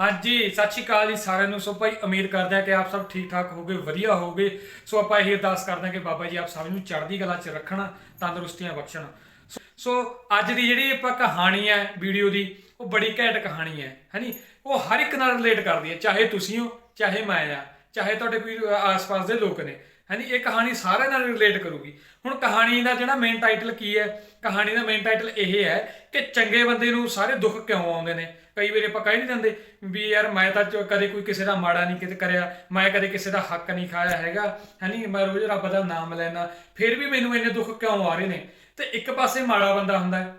ਹਾਂਜੀ, ਸਤਿ ਸ਼੍ਰੀ ਅਕਾਲ ਜੀ ਸਾਰਿਆਂ ਨੂੰ। ਸੋ ਭਾਈ, ਉਮੀਦ ਕਰਦੇ ਹਾਂ ਕਿ ਆਪ ਸਭ ਠੀਕ ਠਾਕ ਹੋਗੇ, ਵਧੀਆ ਹੋਗੇ। ਸੋ ਆਪਾਂ ਇਹ ਅਰਦਾਸ ਕਰਦੇ ਹਾਂ ਕਿ ਬਾਬਾ ਜੀ ਆਪ ਸਭ ਨੂੰ ਚੜ੍ਹਦੀ ਕਲਾ 'ਚ ਰੱਖਣਾ, ਤੰਦਰੁਸਤੀਆਂ ਬਖਸ਼ਣ। ਸੋ- ਸੋ ਅੱਜ ਦੀ ਜਿਹੜੀ ਆਪਾਂ ਕਹਾਣੀ ਹੈ ਵੀਡੀਓ ਦੀ, ਉਹ ਬੜੀ ਘੈਂਟ ਕਹਾਣੀ ਹੈ, ਹੈਨੀ? ਉਹ ਹਰ ਇੱਕ ਨਾਲ ਰਿਲੇਟ ਕਰਦੀ ਹੈ, ਚਾਹੇ ਤੁਸੀਂ ਹੋ, ਚਾਹੇ ਮੈਂ ਆ, ਚਾਹੇ ਤੁਹਾਡੇ ਕੋਈ ਆਸ-ਪਾਸ ਦੇ ਲੋਕ ਨੇ, ਹੈਨੀ? ਇਹ ਕਹਾਣੀ ਸਾਰਿਆਂ ਨਾਲ ਰਿਲੇਟ ਕਰੂਗੀ। ਹੁਣ ਕਹਾਣੀ ਦਾ ਜਿਹੜਾ ਮੇਨ ਟਾਈਟਲ ਕੀ ਹੈ? ਕਹਾਣੀ ਦਾ ਮੇਨ ਟਾਈਟਲ ਇਹ ਹੈ ਕਿ ਚੰਗੇ ਬੰਦੇ ਨੂੰ ਸਾਰੇ ਦੁੱਖ ਕਿਉਂ ਆਉਂਦੇ ਨੇ? ਕਈ ਵਾਰੀ ਆਪਾਂ ਕਹਿ ਨਹੀਂ ਦਿੰਦੇ ਵੀ ਯਾਰ ਮੈਂ ਤਾਂ ਕਦੇ ਕੋਈ ਕਿਸੇ ਦਾ ਮਾੜਾ ਨਹੀਂ ਕਿਤੇ ਕਰਿਆ, ਮੈਂ ਕਦੇ ਕਿਸੇ ਦਾ ਹੱਕ ਨਹੀਂ ਖਾਇਆ ਹੈਗਾ, ਹੈਨੀ? ਮੈਂ ਰੋਜ਼ ਰੱਬ ਦਾ ਨਾਮ ਲੈਣਾ ਫਿਰ ਵੀ ਮੈਨੂੰ ਇੰਨੇ ਦੁੱਖ ਕਿਉਂ ਆ ਰਹੇ ਨੇ? ਤੇ ਇੱਕ ਪਾਸੇ ਮਾੜਾ ਬੰਦਾ ਹੁੰਦਾ ਹੈ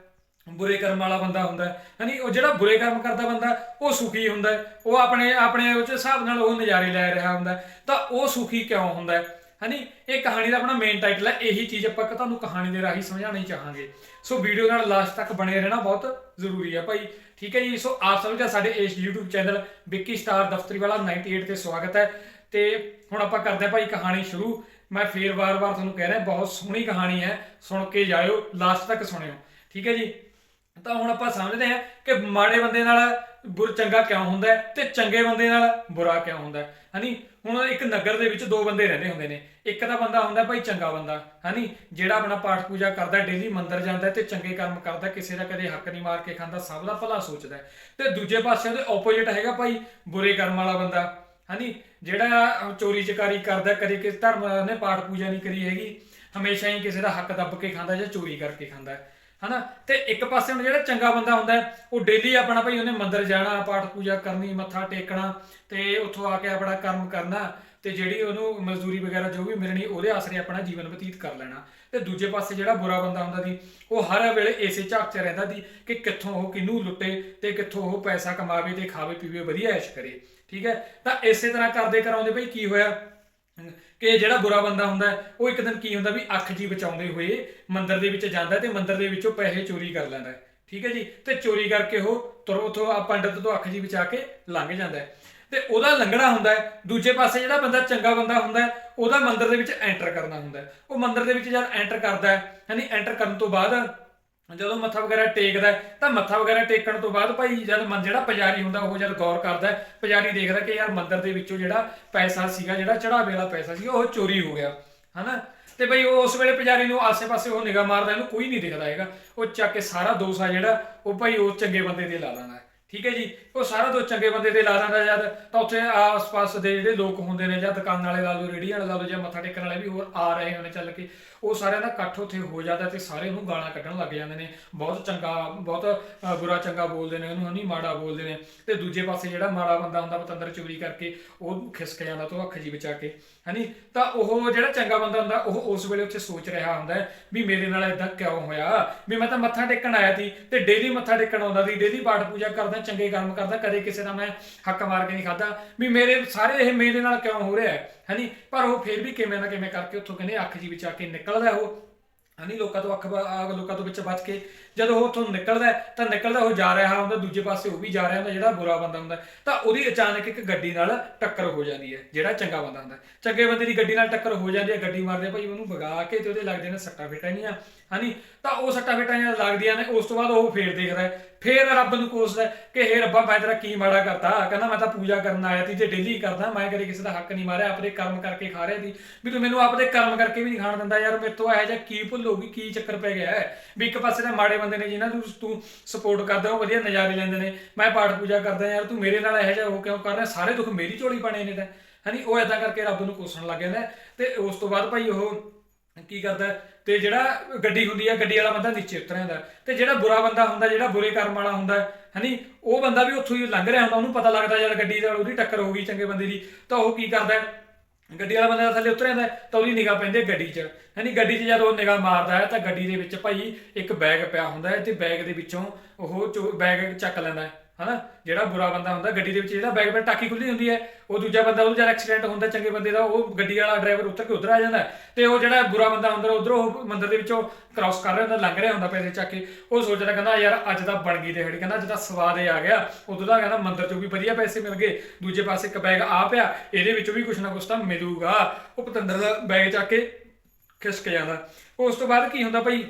ਬੁਰੇ ਕਰਮ ਵਾਲਾ ਬੰਦਾ ਹੁੰਦਾ ਹੈ ਹਨੀ? ਉਹ ਜਿਹੜਾ ਬੁਰੇ ਕਰਮ ਕਰਦਾ ਬੰਦਾ, ਉਹ ਸੁਖੀ ਹੁੰਦਾ, ਉਹ ਆਪਣੇ ਆਪਣੇ ਉਸ ਹਿਸਾਬ ਨਾਲ ਉਹ ਨਜ਼ਾਰੇ ਲੈ ਰਿਹਾ ਹੁੰਦਾ, ਤਾਂ ਉਹ ਸੁਖੀ ਕਿਉਂ ਹੁੰਦਾ? ਹੈ ਹਨੀ? ਇਹ ਕਹਾਣੀ ਦਾ ਆਪਣਾ ਮੇਨ ਟਾਈਟਲ ਹੈ, ਇਹੀ ਚੀਜ਼ ਆਪਾਂ ਤੁਹਾਨੂੰ ਕਹਾਣੀ ਦੇ ਰਾਹੀਂ ਸਮਝਾਉਣੀ ਚਾਹਾਂਗੇ। ਸੋ ਵੀਡੀਓ ਨਾਲ ਲਾਸਟ ਤੱਕ ਬਣੇ ਰਹਿਣਾ ਬਹੁਤ ਜ਼ਰੂਰੀ ਹੈ ਭਾਈ। ਠੀਕ ਹੈ ਜੀ, ਸੋ ਆਪ ਸਭ ਦਾ ਸਾਡੇ ਇਸ YouTube channel Vicky star Daftari ਵਾਲਾ 98 ਤੇ ਸਵਾਗਤ ਹੈ। ਤੇ ਹੁਣ ਆਪਾਂ ਕਰਦੇ ਹਾਂ ਭਾਈ ਕਹਾਣੀ ਸ਼ੁਰੂ। ਮੈਂ ਫੇਰ ਵਾਰ-ਵਾਰ ਤੁਹਾਨੂੰ ਕਹਿ ਰਿਹਾ, ਬਹੁਤ ਸੋਹਣੀ ਕਹਾਣੀ ਹੈ, ਸੁਣ ਕੇ ਜਾਇਓ ਲਾਸਟ ਤੱਕ ਸੁਣਿਓ। ਠੀਕ ਹੈ ਜੀ, ਤਾਂ ਹੁਣ ਆਪਾਂ ਸਮਝਦੇ ਹਾਂ ਕਿ ਮਾੜੇ ਬੰਦੇ ਨਾਲ ਬੁਰ ਚੰਗਾ ਕਿਉਂ ਹੁੰਦਾ ਹੈ ਤੇ ਚੰਗੇ ਬੰਦੇ ਨਾਲ ਬੁਰਾ ਕਿਉਂ ਹੁੰਦਾ ਹੈ? ਹਨੀ, ਹੁਣ ਇੱਕ ਨਗਰ ਦੇ ਵਿੱਚ ਦੋ ਬੰਦੇ ਰਹਿੰਦੇ ਹੁੰਦੇ ਨੇ। ਇੱਕ ਤਾਂ ਬੰਦਾ ਹੁੰਦਾ ਭਾਈ ਚੰਗਾ ਬੰਦਾ, ਹਨੀ, ਜਿਹੜਾ ਆਪਣਾ ਪਾਠ ਪੂਜਾ ਕਰਦਾ ਡੇਲੀ ਮੰਦਰ ਜਾਂਦਾ ਤੇ ਚੰਗੇ ਕਰਮ ਕਰਦਾ, ਕਿਸੇ ਦਾ ਕਦੇ ਹੱਕ ਨਹੀਂ ਮਾਰ ਕੇ ਖਾਂਦਾ, ਸਭ ਦਾ ਭਲਾ ਸੋਚਦਾ ਤੇ ਦੂਜੇ ਪਾਸੇ ਉਹਦੇ ਆਪੋਜ਼ਿਟ ਹੈਗਾ ਭਾਈ ਬੁਰੇ ਕਰਮ ਵਾਲਾ ਬੰਦਾ। ਹਨੀ, ਜਿਹੜਾ ਚੋਰੀ ਚਕਾਰੀ ਕਰਦਾ, ਕਦੇ ਕਿਸ ਧਰਮ ਨੇ ਪਾਠ ਪੂਜਾ ਨਹੀਂ ਕਰੀ ਹੈਗੀ, ਹਮੇਸ਼ਾ ਹੀ ਕਿਸੇ ਦਾ ਹੱਕ ਦੱਬ ਕੇ ਖਾਂਦਾ ਜਾਂ ਚੋਰੀ ਕਰਕੇ ਖਾਂਦਾ ਹਨਾ? ਤੇ ਇੱਕ ਪਾਸੇ ਹੁਣ ਜਿਹੜਾ ਚੰਗਾ ਬੰਦਾ ਹੁੰਦਾ ਉਹ ਡੇਲੀ ਆਪਣਾ ਭਾਈ ਉਹਨੇ ਮੰਦਰ ਜਾਣਾ, ਪਾਠ ਪੂਜਾ ਕਰਨੀ, ਮੱਥਾ ਟੇਕਣਾ, ਤੇ ਉੱਥੋਂ ਆ ਕੇ ਆਪਣਾ ਕਰਮ ਕਰਨਾ, ਤੇ ਜਿਹੜੀ ਉਹਨੂੰ ਮਜ਼ਦੂਰੀ ਵਗੈਰਾ ਜੋ ਵੀ ਮਿਲਣੀ, ਉਹਦੇ ਆਸਰੇ ਆਪਣਾ ਜੀਵਨ ਬਤੀਤ ਕਰ ਲੈਣਾ। ਤੇ ਦੂਜੇ ਪਾਸੇ ਜਿਹੜਾ ਬੁਰਾ ਬੰਦਾ ਹੁੰਦਾ ਦੀ ਉਹ ਹਰ ਵੇਲੇ ਇਸੇ ਝਾਕ 'ਚ ਰਹਿੰਦਾ ਦੀ ਕਿ ਕਿੱਥੋਂ ਉਹ ਕਿਹਨੂੰ ਲੁੱਟੇ ਤੇ ਕਿੱਥੋਂ ਉਹ ਪੈਸਾ ਕਮਾਵੇ ਤੇ ਖਾਵੇ, ਪੀਵੇ, ਵਧੀਆ ਐਸ਼ ਕਰੇ। ਠੀਕ ਹੈ? ਤਾਂ ਇਸੇ ਤਰ੍ਹਾਂ ਕਰਦੇ ਕਰਾਉਂਦੇ ਭਾਈ ਕੀ ਹੋਇਆ? ਕਿ ਜਿਹੜਾ ਬੁਰਾ ਬੰਦਾ ਹੁੰਦਾ ਉਹ ਇੱਕ ਦਿਨ ਕੀ ਹੁੰਦਾ ਵੀ ਅੱਖ ਜੀ ਬਚਾਉਂਦੇ ਹੋਏ ਮੰਦਰ ਦੇ ਵਿੱਚ ਜਾਂਦਾ ਤੇ ਮੰਦਰ ਦੇ ਵਿੱਚੋਂ ਪੈਸੇ ਚੋਰੀ ਕਰ ਲੈਂਦਾ ਠੀਕ ਹੈ ਜੀ? ਤੇ ਚੋਰੀ ਕਰਕੇ ਉਹ ਤੁਰ ਉਥੋਂ ਆ ਪੰਡਤ ਤੋਂ ਅੱਖ ਜੀ ਬਚਾ ਕੇ ਲੰਘ ਜਾਂਦਾ ਤੇ ਉਹਦਾ ਲੰਘਣਾ ਹੁੰਦਾ ਦੂਜੇ ਪਾਸੇ ਜਿਹੜਾ ਬੰਦਾ ਚੰਗਾ ਬੰਦਾ ਹੁੰਦਾ ਉਹਦਾ ਮੰਦਰ ਦੇ ਵਿੱਚ ਐਂਟਰ ਕਰਨਾ ਹੁੰਦਾ ਉਹ ਮੰਦਰ ਦੇ ਵਿੱਚ ਜਦ ਐਂਟਰ ਕਰਦਾ ਹੈ, ਯਾਨੀ ਐਂਟਰ ਕਰਨ ਤੋਂ ਬਾਅਦ ਜਦੋਂ ਮੱਥਾ ਵਗੈਰਾ ਟੇਕਦਾ ਤਾਂ ਮੱਥਾ ਵਗੈਰਾ ਟੇਕਣ ਤੋਂ ਬਾਅਦ ਭਾਈ ਜਦ ਮਨ ਜਿਹੜਾ ਪੁਜਾਰੀ ਹੁੰਦਾ ਉਹ ਜਦ ਗੌਰ ਕਰਦਾ ਹੈ, ਪੁਜਾਰੀ ਦੇਖਦਾ ਕਿ ਯਾਰ ਮੰਦਿਰ ਦੇ ਵਿੱਚੋਂ ਜਿਹੜਾ ਪੈਸਾ ਸੀਗਾ ਜਿਹੜਾ ਚੜਾਵੇ ਵਾਲਾ ਪੈਸਾ ਸੀ ਉਹ ਚੋਰੀ ਹੋ ਗਿਆ ਹਨਾ? ਤੇ ਭਾਈ ਉਹ ਉਸ ਵੇਲੇ ਪੁਜਾਰੀ ਨੂੰ ਆਸੇ-ਪਾਸੇ ਉਹ ਨਿਗਾਹ ਮਾਰਦਾ ਇਹਨੂੰ ਕੋਈ ਨਹੀਂ ਦਿਖਦਾ ਹੈਗਾ। ਉਹ ਚੱਕ ਕੇ ਸਾਰਾ ਦੋਸ਼ ਆ ਜਿਹੜਾ ਉਹ ਭਾਈ ਉਹ ਚੰਗੇ ਬੰਦੇ ਤੇ ਲਾ ਲੈਂਦਾ ਠੀਕ ਹੈ ਜੀ? ਉਹ ਸਾਰਾ ਦੋ ਚੰਗੇ ਬੰਦੇ ਤੇ ਲਾ ਦਿੰਦਾ ਜਦ ਤਾਂ ਉੱਥੇ ਆਸ-ਪਾਸ ਦੇ ਜਿਹੜੇ ਲੋਕ ਹੁੰਦੇ ਨੇ ਜਾਂ ਦੁਕਾਨ ਵਾਲੇ ਲਾ ਲਓ ਰੇੜੀਆਂ ਵਾਲੇ ਲਾ ਲਓ ਜਾਂ ਮੱਥਾ ਟੇਕਣ ਵਾਲੇ ਵੀ ਹੋਰ ਆ ਰਹੇ ਹੋਣੇ ਚੱਲ ਕੇ। ਉਹ ਸਾਰਿਆਂ ਦਾ ਇਕੱਠ ਉੱਥੇ ਹੋ ਜਾਂਦਾ ਤੇ ਸਾਰੇ ਉਹਨੂੰ ਗਾਲਾਂ ਕੱਢਣ ਲੱਗ ਜਾਂਦੇ ਨੇ। ਬਹੁਤ ਚੰਗਾ, ਬਹੁਤ ਬੁਰਾ ਚੰਗਾ ਬੋਲਦੇ ਨੇ ਉਹਨੂੰ ਨਹੀਂ ਮਾੜਾ ਬੋਲਦੇ ਨੇ। ਤੇ ਦੂਜੇ ਪਾਸੇ ਜਿਹੜਾ ਮਾੜਾ ਬੰਦਾ ਹੁੰਦਾ ਪਤੰਦਰ ਚੋਰੀ ਕਰਕੇ, ਉਹ ਖਿਸਕ ਜਾਂਦਾ ਤੋਂ ਅੱਖ ਜੀ ਬਚਾ ਕੇ। ਹਨੀ? ਤਾਂ ਉਹ ਜਿਹੜਾ ਚੰਗਾ ਬੰਦਾ ਹੁੰਦਾ, ਉਹ ਉਸ ਵੇਲੇ ਉੱਥੇ ਸੋਚ ਰਿਹਾ ਹੁੰਦਾ ਹੈ ਵੀ ਮੇਰੇ ਨਾਲ ਇਦਾਂ ਕਿਉਂ ਹੋਇਆ? ਵੀ ਮੈਂ ਤਾਂ ਮੱਥਾ ਟੇਕਣ ਆਇਆ ਸੀ ਤੇ ਡੇਲੀ ਮੱਥਾ ਟੇਕਣ ਆਉਂਦਾ ਸੀ ਡੇਲੀ ਪਾਠ ਪੂਜਾ ਕਰਦਾ ਚੰਗੇ ਕਰਮ ਕਰਦਾ, ਕਦੇ ਕਿਸੇ ਦਾ ਮੈਂ ਹੱਕ ਮਾਰ ਕੇ ਨਹੀਂ ਖਾਦਾ ਵੀ ਮੇਰੇ ਸਾਰੇ ਇਹ ਮੇਰੇ ਨਾਲ ਕਿਉਂ ਹੋ ਰਿਹਾ ਹੈ? ਹਨੀ? ਪਰ ਉਹ ਫਿਰ ਵੀ ਕਿਵੇਂ ਨਾ ਕਿਵੇਂ ਕਰਕੇ ਉੱਥੋਂ ਕਹਿੰਦੇ ਅੱਖ ਜੀ ਬਚਾ ਕੇ ਨਿਕਲਦਾ ਉਹ। ਹਨੀ? ਲੋਕਾਂ ਤੋਂ ਅੱਖ ਲੋਕਾਂ ਤੋਂ ਵਿੱਚ ਬਚ ਕੇ ਜਦੋਂ ਉਹ ਉੱਥੋਂ ਨਿਕਲਦਾ ਤਾਂ ਨਿਕਲਦਾ ਉਹ ਜਾ ਰਿਹਾ ਹੁੰਦਾ, ਦੂਜੇ ਪਾਸੇ ਉਹ ਵੀ ਜਾ ਰਿਹਾ ਹੁੰਦਾ, ਜਿਹੜਾ ਬੁਰਾ ਬੰਦਾ ਹੁੰਦਾ। ਤਾਂ ਉਹਦੀ ਅਚਾਨਕ ਇੱਕ ਗੱਡੀ ਨਾਲ ਟੱਕਰ ਹੋ ਜਾਂਦੀ ਹੈ, ਜਿਹੜਾ ਚੰਗਾ ਬੰਦਾ ਹੁੰਦਾ। ਚੰਗੇ ਬੰਦੇ ਦੀ ਗੱਡੀ ਨਾਲ ਟੱਕਰ ਹੋ ਜਾਂਦੀ ਹੈ, ਗੱਡੀ ਮਾਰਦੇ ਭਾਈ ਉਹਨੂੰ ਭਗਾ ਕੇ ਤੇ ਉਹਦੇ ਲੱਗਦੇ ਨੇ ਸੱਟਾਂ ਫੇਟਾਂ ਹਨੀ? ਤਾਂ ਉਹ ਸੱਟਾਂ ਫੇਟਾਂ ਲੱਗਦੀਆਂ ਨੇ, ਉਸ ਤੋਂ ਬਾਅਦ ਉਹ ਫੇਰ ਦੇਖਦਾ ਹੈ। ਫੇਰ ਰੱਬ ਨੂੰ ਕੋਸਦਾ ਕਿ, ਹੇ ਰੱਬਾ, ਮੈਂ ਤੇਰਾ ਕੀ ਮਾੜਾ ਕਰਤਾ? ਕਹਿੰਦਾ, ਮੈਂ ਤਾਂ ਪੂਜਾ ਕਰਨ ਆਇਆ ਸੀ ਤੇ ਡੇਲੀ ਕਰਦਾ, ਮੈਂ ਕਦੇ ਕਿਸੇ ਦਾ ਹੱਕ ਨਹੀਂ ਮਾਰਿਆ, ਆਪਣੇ ਕਰਮ ਕਰਕੇ ਖਾ ਰਿਹਾ ਸੀ। ਵੀ ਤੂੰ ਮੈਨੂੰ ਆਪਦੇ ਕਰਮ ਕਰਕੇ ਵੀ ਨਹੀਂ ਖਾਣ ਦਿੰਦਾ ਯਾਰ, ਮੇਰੇ ਤੋਂ ਇਹੋ ਜਿਹਾ ਕੀ ਭੁੱਲ ਹੋ ਗਈ, ਕੀ ਚੱਕਰ ਪੈ ਗਿਆ ਹੈ? ਵੀ ਇੱਕ ਪਾਸੇ ਦੇ ਮਾੜੇ ਬੰਦੇ ਨੇ ਜਿਨ੍ਹਾਂ ਨੂੰ ਤੂੰ ਸਪੋਰਟ ਕਰਦਾ, ਉਹ ਵਧੀਆ ਨਜ਼ਾਰੇ ਲੈਂਦੇ ਨੇ। ਮੈਂ ਪਾਠ ਪੂਜਾ ਕਰਦਾ ਯਾਰ, ਤੂੰ ਮੇਰੇ ਨਾਲ ਇਹੋ ਜਿਹਾ ਉਹ ਕਿਉਂ ਕਰ ਰਿਹਾ? ਸਾਰੇ ਦੁੱਖ ਮੇਰੀ ਝੋਲੀ ਪਾਣੇ ਨੇ ਤਾਂ। ਹਨੀ, ਉਹ ਏਦਾਂ ਕਰਕੇ ਰੱਬ ਨੂੰ ਕੋਸਣ ਲੱਗ ਜਾਂਦਾ ਤੇ ਉਸ ਤੋਂ ਬਾਅਦ ਭਾਈ ਉਹ ਕੀ ਕਰਦਾ ਤੇ ਜਿਹੜਾ ਗੱਡੀ ਹੁੰਦੀ ਹੈ ਗੱਡੀ ਵਾਲਾ ਬੰਦਾ ਨੀਚੇ ਉਤਰ ਜਾਂਦਾ ਤੇ ਜਿਹੜਾ ਬੁਰਾ ਬੰਦਾ ਹੁੰਦਾ ਜਿਹੜਾ ਬੁਰੇ ਕਰਮ ਵਾਲਾ ਹੁੰਦਾ ਹੈ, ਹਨੀ ਉਹ ਬੰਦਾ ਵੀ ਉੱਥੋਂ ਹੀ ਲੰਘ ਰਿਹਾ ਹੁੰਦਾ ਉਹਨੂੰ ਪਤਾ ਲੱਗਦਾ ਜਦ ਗੱਡੀ ਨਾਲ ਉਹਦੀ ਟੱਕਰ ਹੋ ਗਈ ਚੰਗੇ ਬੰਦੇ ਦੀ ਤਾਂ ਉਹ ਕੀ ਕਰਦਾ ਗੱਡੀ ਵਾਲਾ ਬੰਦਾ ਥੱਲੇ ਉਤਰ ਜਾਂਦਾ ਤਾਂ ਉਹਦੀ ਨਿਗਾਹ ਪੈਂਦੀ ਹੈ ਗੱਡੀ 'ਚ। ਹੈਨੀ ਗੱਡੀ 'ਚ ਜਦ ਉਹ ਨਿਗਾਹ ਮਾਰਦਾ ਹੈ ਤਾਂ ਗੱਡੀ ਦੇ ਵਿੱਚ ਭਾਈ ਇੱਕ ਬੈਗ ਪਿਆ ਹੁੰਦਾ ਹੈ ਤੇ ਬੈਗ ਦੇ ਵਿੱਚੋਂ ਉਹ ਚੋ- ਬੈਗ ਚੱਕ ਲੈਂਦਾ ਹੈ। ਹਨਾ? ਜਿਹੜਾ ਬੁਰਾ ਬੰਦਾ ਹੁੰਦਾ, ਗੱਡੀ ਦੇ ਵਿੱਚ ਜਿਹੜਾ ਬੈਗ ਪਰ ਟਾਕੀ ਖੁੱਲੀ ਹੁੰਦੀ ਹੈ, ਉਹ ਦੂਜਾ ਬੰਦਾ ਉਹਦਾ ਜਦ ਐਕਸੀਡੈਂਟ ਹੁੰਦਾ, ਚੰਗੇ ਬੰਦੇ ਦਾ, ਉਹ ਗੱਡੀ ਵਾਲਾ ਡਰਾਈਵਰ ਉੱਤਰ ਕੇ ਉਧਰ ਆ ਜਾਂਦਾ ਤੇ ਉਹ ਜਿਹੜਾ ਬੁਰਾ ਬੰਦਾ ਹੁੰਦਾ ਉਧਰੋਂ ਉਹ ਮੰਦਰ ਦੇ ਵਿੱਚੋਂ ਕ੍ਰਾਸ ਕਰ ਰਿਹਾ ਹੁੰਦਾ, ਲੰਘ ਰਿਹਾ ਹੁੰਦਾ ਪੈਸੇ ਚੱਕ ਕੇ। ਉਹ ਸੋਚਦਾ ਕਹਿੰਦਾ, ਯਾਰ, ਅੱਜ ਤਾਂ ਬਣ ਗਈ ਦਿਹਾੜੀ। ਕਹਿੰਦਾ, ਅੱਜ ਤਾਂ ਸਵਾਦ ਹੀ ਆ ਗਿਆ। ਉਦੋਂ ਦਾ ਕਹਿੰਦਾ, ਮੰਦਰ ਚੋਂ ਵੀ ਵਧੀਆ ਪੈਸੇ ਮਿਲ ਗਏ। ਦੂਜੇ ਪਾਸੇ ਇੱਕ ਬੈਗ ਆ ਪਿਆ, ਇਹਦੇ ਵਿੱਚੋਂ ਵੀ ਕੁਛ ਨਾ ਕੁਛ ਤਾਂ ਮਿਲੂਗਾ। ਉਹ ਪਤੰਦਰ ਦਾ ਬੈਗ ਚੱਕ ਕੇ ਖਿਸਕ ਜਾਂਦਾ। ਉਸ ਤੋਂ ਬਾਅਦ ਕੀ ਹੁੰਦਾ ਭਾਈ?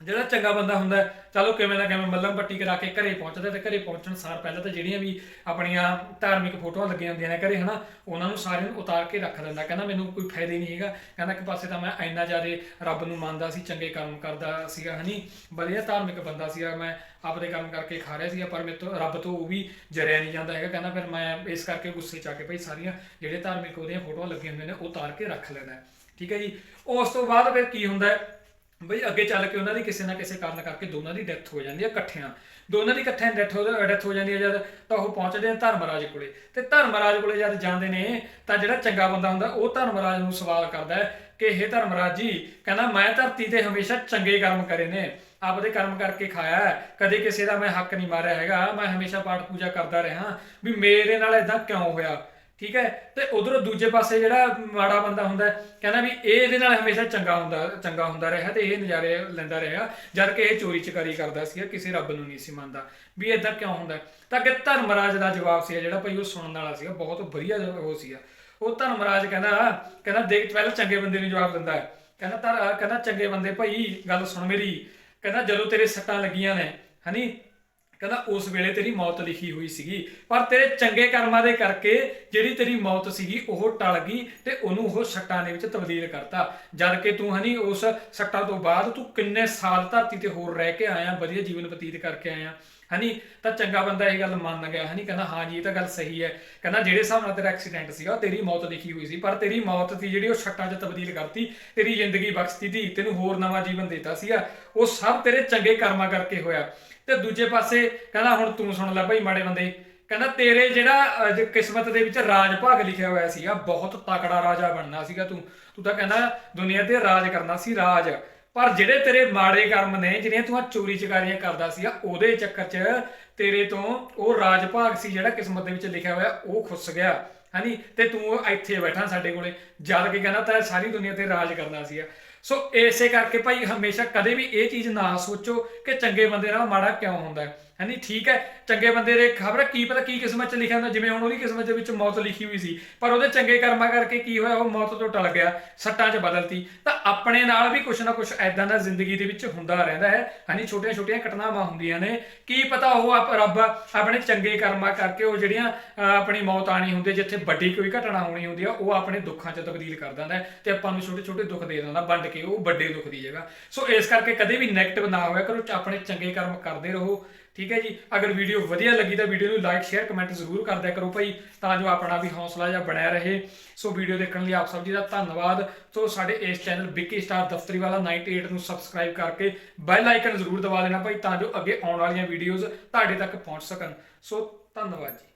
ਜਿਹੜਾ ਚੰਗਾ ਬੰਦਾ ਹੁੰਦਾ ਚਲੋ ਕਿਵੇਂ ਨਾ ਕਿਵੇਂ ਮੱਲਮ ਪੱਟੀ ਕਰਾ ਕੇ ਘਰੇ ਪਹੁੰਚਦਾ ਤੇ ਘਰੇ ਪਹੁੰਚਣ ਸਾਰ ਪਹਿਲਾਂ ਤਾਂ ਜਿਹੜੀਆਂ ਵੀ ਆਪਣੀਆਂ ਧਾਰਮਿਕ ਫੋਟੋਆਂ ਲੱਗੀਆਂ ਹੁੰਦੀਆਂ ਨੇ ਘਰੇ, ਹਨਾ, ਉਹਨਾਂ ਨੂੰ ਸਾਰਿਆਂ ਨੂੰ ਉਤਾਰ ਕੇ ਰੱਖ ਦਿੰਦਾ, ਕਹਿੰਦਾ ਮੈਨੂੰ ਕੋਈ ਫਾਇਦਾ ਹੀ ਨਹੀਂ ਹੈਗਾ, ਕਹਿੰਦਾ ਇੱਕ ਪਾਸੇ ਤਾਂ ਮੈਂ ਇੰਨਾ ਜ਼ਿਆਦਾ ਰੱਬ ਨੂੰ ਮੰਨਦਾ ਸੀ, ਚੰਗੇ ਕੰਮ ਕਰਦਾ ਸੀਗਾ, ਹਨੀ, ਵਧੀਆ ਧਾਰਮਿਕ ਬੰਦਾ ਸੀਗਾ, ਮੈਂ ਆਪਦੇ ਕੰਮ ਕਰਕੇ ਖਾ ਰਿਹਾ ਸੀਗਾ, ਪਰ ਮੇਰੇ ਤੋਂ ਰੱਬ ਤੋਂ ਉਹ ਵੀ ਜਰਿਆ ਨਹੀਂ ਜਾਂਦਾ ਹੈਗਾ, ਕਹਿੰਦਾ ਫਿਰ ਮੈਂ ਇਸ ਕਰਕੇ ਗੁੱਸੇ ਚ ਆ ਕੇ ਭਈ ਸਾਰੀਆਂ ਜਿਹੜੇ ਧਾਰਮਿਕ ਉਹਦੀਆਂ ਫੋਟੋਆਂ ਲੱਗੀਆਂ ਹੁੰਦੀਆਂ ਨੇ, ਉਹ ਉਤਾਰ ਕੇ ਰੱਖ ਲੈਣਾ ਠੀਕ ਹੈ ਜੀ, ਉਸ ਤੋਂ ਬਾਅਦ ਫਿਰ ਕੀ ਹੁੰਦਾ ਹੈ? ਬਈ ਅੱਗੇ ਚੱਲ ਕੇ ਉਹਨਾਂ ਦੀ ਕਿਸੇ ਨਾ ਕਿਸੇ ਕਾਰਨ ਕਰਕੇ ਦੋਨਾਂ ਦੀ ਡੈਥ ਹੋ ਜਾਂਦੀ ਹੈ ਇਕੱਠਿਆਂ। ਦੋਨਾਂ ਦੀ ਇਕੱਠਿਆਂ ਡੈਥ ਹੋ ਡੈਥ ਹੋ ਜਾਂਦੀ ਹੈ ਜਦ ਤਾਂ ਉਹ ਪਹੁੰਚਦੇ ਨੇ ਧਰਮਰਾਜ ਕੋਲੇ। ਤੇ ਧਰਮਰਾਜ ਕੋਲੇ ਜਦ ਜਾਂਦੇ ਨੇ, ਤਾਂ ਜਿਹੜਾ ਚੰਗਾ ਬੰਦਾ ਹੁੰਦਾ, ਉਹ ਧਰਮਰਾਜ ਨੂੰ ਸਵਾਲ ਕਰਦਾ ਹੈ ਕਿ ਇਹ ਧਰਮਰਾਜ ਜੀ, ਕਹਿੰਦਾ, ਮੈਂ ਧਰਤੀ ਤੇ ਹਮੇਸ਼ਾ ਚੰਗੇ ਕਰਮ ਕਰੇ ਨੇ। ਆਪਦੇ ਕਰਮ ਕਰਕੇ ਖਾਇਆ ਕਦੇ ਕਿਸੇ ਦਾ ਮੈਂ ਹੱਕ ਨਹੀਂ ਮਾਰਿਆ ਹੈਗਾ। ਮੈਂ ਹਮੇਸ਼ਾ ਪਾਠ ਪੂਜਾ ਕਰਦਾ ਰਿਹਾ। ਵੀ ਮੇਰੇ ਨਾਲ ਇਦਾਂ ਕਿਉਂ ਹੋਇਆ? ਠੀਕ ਹੈ? ਤੇ ਉਧਰੋਂ ਦੂਜੇ ਪਾਸੇ ਜਿਹੜਾ ਮਾੜਾ ਬੰਦਾ ਹੁੰਦਾ ਕਹਿੰਦਾ ਵੀ ਇਹ ਇਹਦੇ ਨਾਲ ਹਮੇਸ਼ਾ ਚੰਗਾ ਹੁੰਦਾ ਚੰਗਾ ਹੁੰਦਾ ਰਿਹਾ ਤੇ ਇਹ ਨਜ਼ਾਰੇ ਲੈਂਦਾ ਰਿਹਾ, ਜਦ ਕਿ ਇਹ ਚੋਰੀ ਚਕਾਰੀ ਕਰਦਾ ਸੀ ਕਿਸੇ ਰੱਬ ਨੂੰ ਨਹੀਂ ਸੀ ਮੰਨਦਾ, ਵੀ ਇਦਾਂ ਕਿਉਂ ਹੁੰਦਾ ਤਾਂ ਕਿ ਧਰਮਰਾਜ ਦਾ ਜਵਾਬ ਸੀ ਜਿਹੜਾ ਭਾਈ ਉਹ ਸੁਣਨ ਵਾਲਾ ਸੀਗਾ, ਬਹੁਤ ਵਧੀਆ ਉਹ ਸੀਗਾ। ਉਹ ਧਰਮਰਾਜ ਕਹਿੰਦਾ ਕਹਿੰਦਾ ਦੇਖ ਪਹਿਲਾਂ ਚੰਗੇ ਬੰਦੇ ਨੂੰ ਜਵਾਬ ਦਿੰਦਾ ਹੈ। ਕਹਿੰਦਾ ਧਰ, ਕਹਿੰਦਾ ਚੰਗੇ ਬੰਦੇ ਭਾਈ, ਗੱਲ ਸੁਣ ਮੇਰੀ, ਕਹਿੰਦਾ ਜਦੋਂ ਤੇਰੇ ਸੱਟਾਂ ਲੱਗੀਆਂ ਨੇ, ਹਨੀ ਕਹਿੰਦਾ, ਉਸ ਵੇਲੇ ਤੇਰੀ ਮੌਤ ਲਿਖੀ ਹੋਈ ਸੀਗੀ, ਪਰ ਤੇਰੇ ਚੰਗੇ ਕਰਮਾਂ ਦੇ ਕਰਕੇ ਜਿਹੜੀ ਤੇਰੀ ਮੌਤ ਸੀਗੀ, ਉਹ ਟਲ ਗਈ ਤੇ ਉਹਨੂੰ ਉਹ ਸੱਟਾਂ ਦੇ ਵਿੱਚ ਤਬਦੀਲ ਕਰਤਾ। ਜਦ ਕਿ ਤੂੰ ਹਨੀ, ਉਸ ਸੱਟਾਂ ਤੋਂ ਬਾਅਦ ਤੂੰ ਕਿੰਨੇ ਸਾਲ ਧਰਤੀ ਤੇ ਹੋਰ ਰਹਿ ਕੇ ਆਇਆ, ਵਧੀਆ ਜੀਵਨ ਬਤੀਤ ਕਰਕੇ ਆਇਆ। ਹਨੀ, ਤਾਂ ਚੰਗਾ ਬੰਦਾ ਇਹ ਗੱਲ ਮੰਨ ਗਿਆ। ਹਨੀ ਕਹਿੰਦਾ, ਹਾਂ ਜੀ, ਇਹ ਤਾਂ ਗੱਲ ਸਹੀ ਹੈ। ਕਹਿੰਦਾ, ਜਿਹੜੇ ਹਿਸਾਬ ਨਾਲ ਤੇਰਾ ਐਕਸੀਡੈਂਟ ਸੀਗਾ, ਤੇਰੀ ਮੌਤ ਲਿਖੀ ਹੋਈ ਸੀ, ਪਰ ਤੇਰੀ ਮੌਤ ਸੀ ਜਿਹੜੀ ਉਹ ਸੱਟਾਂ 'ਚ ਤਬਦੀਲ ਕਰਤੀ, ਤੇਰੀ ਜ਼ਿੰਦਗੀ ਬਖਸ਼ਤੀ ਤੀ ਤੈਨੂੰ ਹੋਰ ਨਵਾਂ ਜੀਵਨ ਦਿੱਤਾ ਸੀਗਾ। ਉਹ ਸਭ ਤੇਰੇ ਚੰਗੇ ਕਰਮਾਂ ਕਰਕੇ ਹੋਇਆ। ਤੇ ਦੂਜੇ ਪਾਸੇ ਕਹਿੰਦਾ ਹੁਣ ਤੂੰ ਸੁਣ ਲੈ ਭਾਈ ਮਾੜੇ ਬੰਦੇ। ਕਹਿੰਦਾ ਤੇਰੇ ਜਿਹੜਾ ਕਿਸਮਤ ਦੇ ਵਿੱਚ ਰਾਜ ਭਾਗ ਲਿਖਿਆ ਹੋਇਆ ਸੀਗਾ, ਬਹੁਤ ਤਕੜਾ ਰਾਜਾ ਬਣਨਾ ਸੀਗਾ ਤੂੰ। ਤੂੰ ਤਾਂ ਕਹਿੰਦਾ ਦੁਨੀਆ ਤੇ ਰਾਜ ਕਰਨਾ ਸੀ ਰਾਜ। ਪਰ ਜਿਹੜੇ ਤੇਰੇ ਮਾੜੇ ਕਰਮ ਨੇ, ਜਿਹੜੀਆਂ ਤੂੰ ਚੋਰੀ ਚਕਾਰੀਆਂ ਕਰਦਾ ਸੀਗਾ, ਉਹਦੇ ਚੱਕਰ 'ਚ ਤੇਰੇ ਤੋਂ ਉਹ ਰਾਜ ਭਾਗ ਸੀ ਜਿਹੜਾ ਕਿਸਮਤ ਦੇ ਵਿੱਚ ਲਿਖਿਆ ਹੋਇਆ, ਉਹ ਖੁੱਸ ਗਿਆ। ਹਾਂਜੀ ਤੇ ਤੂੰ ਇੱਥੇ ਬੈਠਾ ਸਾਡੇ ਕੋਲੇ। ਜਦ ਕੇ ਕਹਿੰਦਾ ਤਾਂ ਸਾਰੀ ਦੁਨੀਆ ਤੇ ਰਾਜ ਕਰਨਾ ਸੀਗਾ। ਸੋ ਇਸੇ ਕਰਕੇ ਭਾਈ ਹਮੇਸ਼ਾ ਕਦੇ ਵੀ ਇਹ ਚੀਜ਼ ਨਾ ਸੋਚੋ ਕਿ ਚੰਗੇ ਬੰਦੇ ਨਾਲ ਮਾੜਾ ਕਿਉਂ ਹੁੰਦਾ ਹੈ। ਹਾਂਜੀ ਠੀਕ ਹੈ। ਚੰਗੇ ਬੰਦੇ ਦੇ ਖਬਰ ਕੀ ਪਤਾ ਕੀ ਕਿਸਮਤ ਚ ਲਿਖਿਆ ਹੁੰਦਾ ਜਿਵੇਂ ਹੁਣ ਉਹਦੀ ਕਿਸਮਤ ਦੇ ਵਿੱਚ ਮੌਤ ਲਿਖੀ ਹੋਈ ਸੀ। ਪਰ ਉਹਦੇ ਚੰਗੇ ਕਰਮਾਂ ਕਰਕੇ ਕੀ ਹੋਇਆ? ਉਹ ਮੌਤ ਤੋਂ ਟਲ ਗਿਆ ਸੱਟਾਂ 'ਚ ਬਦਲਤੀ। ਤਾਂ ਆਪਣੇ ਨਾਲ ਵੀ ਕੁਛ ਨਾ ਕੁਛ ਐਦਾਂ ਦਾ ਜ਼ਿੰਦਗੀ ਦੇ ਵਿੱਚ ਹੁੰਦਾ ਰਹਿੰਦਾ ਹੈ। ਹਾਂਜੀ ਛੋਟੀਆਂ ਛੋਟੀਆਂ ਘਟਨਾਵਾਂ ਹੁੰਦੀਆਂ ਨੇ। ਕੀ ਪਤਾ ਉਹ ਆਪ- ਰੱਬ ਆਪਣੇ ਚੰਗੇ ਕਰਮਾਂ ਕਰਕੇ ਉਹ ਜਿਹੜੀਆਂ ਆਪਣੀ ਮੌਤ ਆਣੀ ਹੁੰਦੀ ਹੈ, ਜਿੱਥੇ ਵੱਡੀ ਕੋਈ ਘਟਨਾ ਹੋਣੀ ਹੁੰਦੀ ਆ ਉਹ ਆਪਣੇ ਦੁੱਖਾਂ 'ਚ ਤਬਦੀਲ ਕਰ ਦਿੰਦਾ ਹੈ। ਤੇ ਆਪਾਂ ਨੂੰ ਛੋਟੇ ਛੋਟੇ ਦੁੱਖ ਦੇ ਦਿੰਦਾ ਵੰਡ ਕੇ ਉਹ ਵੱਡੇ ਦੁੱਖ ਦੀ ਜਗ੍ਹਾ। ਸੋ ਇਸ ਕਰਕੇ ਕਦੇ ਵੀ ਨੈਗੇਟਿਵ ਨਾ ਹੋਇਆ ਕਰੋ ਆਪਣੇ ਚੰਗੇ ਕਰਮ ਕਰਦੇ ਰਹੋ। ਠੀਕ ਹੈ ਜੀ? ਅਗਰ ਵੀਡੀਓ ਵਧੀਆ ਲੱਗੀ ਤਾਂ ਵੀਡੀਓ ਨੂੰ ਲਾਈਕ ਸ਼ੇਅਰ ਕਮੈਂਟ ਜ਼ਰੂਰ ਕਰਦਿਆ ਕਰੋ ਭਾਈ, ਤਾਂ ਜੋ ਆਪਣਾ ਵੀ ਹੌਸਲਾ ਜਿਹਾ ਬਣਿਆ ਰਹੇ। ਸੋ ਵੀਡੀਓ ਦੇਖਣ ਲਈ ਆਪ ਸਭ ਜੀ ਦਾ ਧੰਨਵਾਦ। ਸੋ ਸਾਡੇ ਇਸ ਚੈਨਲ ਬਿੱਕੀ ਸਟਾਰ ਦਫਤਰੀ ਵਾਲਾ 98 ਨੂੰ ਸਬਸਕ੍ਰਾਈਬ ਕਰਕੇ ਬੈਲ ਆਈਕਨ ਜ਼ਰੂਰ ਦਬਾ ਦੇਣਾ ਭਾਈ, ਤਾਂ ਜੋ ਅੱਗੇ ਆਉਣ ਵਾਲੀਆਂ ਵੀਡੀਓਜ਼ ਤੁਹਾਡੇ ਤੱਕ ਪਹੁੰਚ ਸਕਣ। ਸੋ ਧੰਨਵਾਦ ਜੀ।